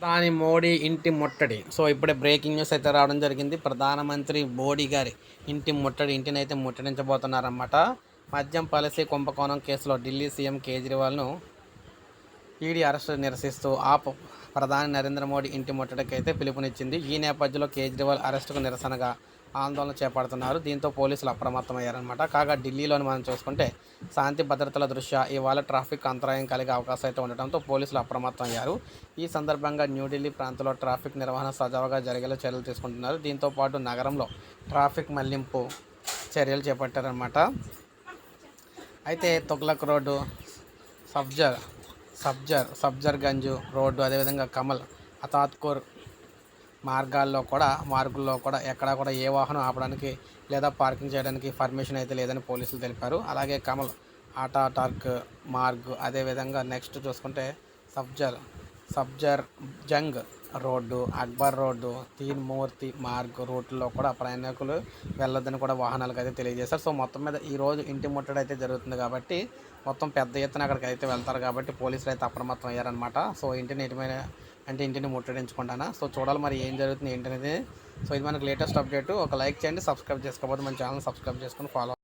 ప్రధాని మోడీ ఇంటి ముట్టడి. సో ఇప్పుడే బ్రేకింగ్ న్యూస్ అయితే రావడం జరిగింది. ప్రధానమంత్రి మోడీ గారి ఇంటి ముట్టడి ఇంటిని అయితే ముట్టడించబోతున్నారన్నమాట. మద్యం పాలసీ కుంభకోణం కేసులో ఢిల్లీ సీఎం కేజ్రీవాల్ను ఈడీ అరెస్టు నిరసిస్తూ ఆప్ ప్రధాని నరేంద్ర మోడీ ఇంటి ముట్టడికి అయితే పిలుపునిచ్చింది. ఈ నేపథ్యంలో కేజ్రీవాల్ అరెస్టుకు నిరసనగా ఆందోళన చేపడుతున్నారు. దీంతో పోలీసులు అప్రమత్తమయ్యారనమాట కాగా ఢిల్లీలోని మనం చూసుకుంటే శాంతి భద్రతల దృష్ట్యా ఇవాళ ట్రాఫిక్ అంతరాయం కలిగే అవకాశం అయితే ఉండటంతో పోలీసులు అప్రమత్తం అయ్యారు ఈ సందర్భంగా న్యూఢిల్లీ ప్రాంతంలో ట్రాఫిక్ నిర్వహణ సజావుగా జరిగేలా చర్యలు తీసుకుంటున్నారు. దీంతో పాటు నగరంలో ట్రాఫిక్ మళ్ళింపు చర్యలు చేపట్టారనమాట అయితే తుగ్లక్ రోడ్డు సబ్జర్ సబ్జర్ సబ్జర్గంజ్ రోడ్డు అదేవిధంగా కమల్ అతాత్కూర్ మార్గాల్లో కూడా మార్గుల్లో కూడా ఎక్కడా కూడా ఏ వాహనం ఆపడానికి లేదా పార్కింగ్ చేయడానికి పర్మిషన్ అయితే లేదని పోలీసులు తెలిపారు. అలాగే కమల్ ఆటా టార్క్ మార్గ్ అదేవిధంగా నెక్స్ట్ చూసుకుంటే సబ్జర్ సబ్జర్ జంగ్ రోడ్డు అక్బర్ రోడ్డు తీన్ మూర్తి మార్గ్ రూట్లో కూడా ప్రయాణికులు వెళ్ళొద్దని కూడా వాహనాలకు అయితే తెలియజేశారు. సో మొత్తం మీద ఈ రోజు ఇంటి ముట్టడి అయితే జరుగుతుంది కాబట్టి మొత్తం పెద్ద ఎత్తున అక్కడికి అయితే వెళ్తారు కాబట్టి పోలీసులు అయితే అప్రమత్తం అయ్యారనమాట సో ఇంటిని ఎటుమైన అంటే ఇంటిని ముట్టడించుకుంటానా? సో చూడాలి మరి ఏం జరుగుతుంది ఏంటనేది. సో ఇది మనకు లేటెస్ట్ అప్డేట్. ఒక లైక్ చేయండి సబ్స్క్రైబ్ చేసుకోకపోతే మన ఛానల్ సబ్స్క్రైబ్ చేసుకొని ఫాలో